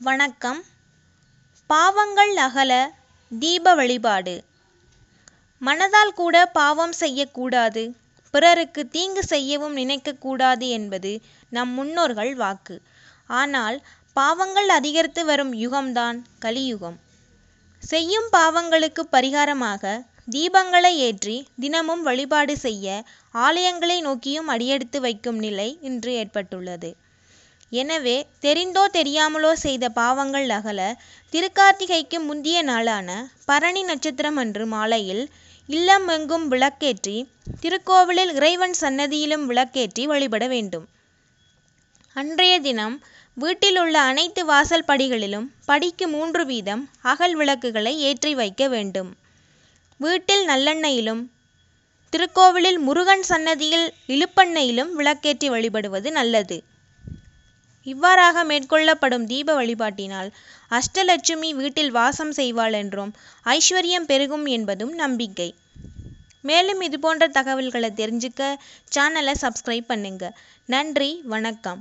வணக்கம். பாவங்கள் அகல தீப வழிபாடு. மனதால் கூட பாவம் செய்யக்கூடாது பிறருக்கு தீங்கு செய்யவும் நினைக்கக்கூடாது என்பது நம் முன்னோர்கள் வாக்கு. ஆனால் பாவங்கள் அதிகரித்து வரும் யுகம்தான் கலியுகம். செய்யும் பாவங்களுக்கு பரிகாரமாக தீபங்களை ஏற்றி தினமும் வழிபாடு செய்ய ஆலயங்களை நோக்கியும் அடியெடுத்து வைக்கும் நிலை இன்று ஏற்பட்டுள்ளது. எனவே தெரிந்தோ தெரியாமலோ செய்த பாவங்கள் அகல திருக்கார்த்திகைக்கு முந்திய நாளான பரணி நட்சத்திரம் அன்று மாலையில் இல்லம் எங்கும் விளக்கேற்றி திருக்கோவிலில் இறைவன் சன்னதியிலும் விளக்கேற்றி வழிபட வேண்டும். அன்றைய தினம் வீட்டில் உள்ள அனைத்து வாசல் படிகளிலும் படிக்கு மூன்று வீதம் அகல் விளக்குகளை ஏற்றி வைக்க வேண்டும். வீட்டில் நல்லெண்ணெயிலும் திருக்கோவிலில் முருகன் சன்னதியில் இழுப்பெண்ணெயிலும் விளக்கேற்றி வழிபடுவது நல்லது. இவ்வாறாக மேற்கொள்ளப்படும் தீப வழிபாட்டினால் அஷ்டலட்சுமி வீட்டில் வாசம் செய்வாள் என்றும் ஐஸ்வர்யம் பெருகும் என்பதும் நம்பிக்கை. மேலும் இது போன்ற தகவல்களை தெரிஞ்சுக்க சேனலை சப்ஸ்கிரைப் பண்ணுங்க. நன்றி வணக்கம்.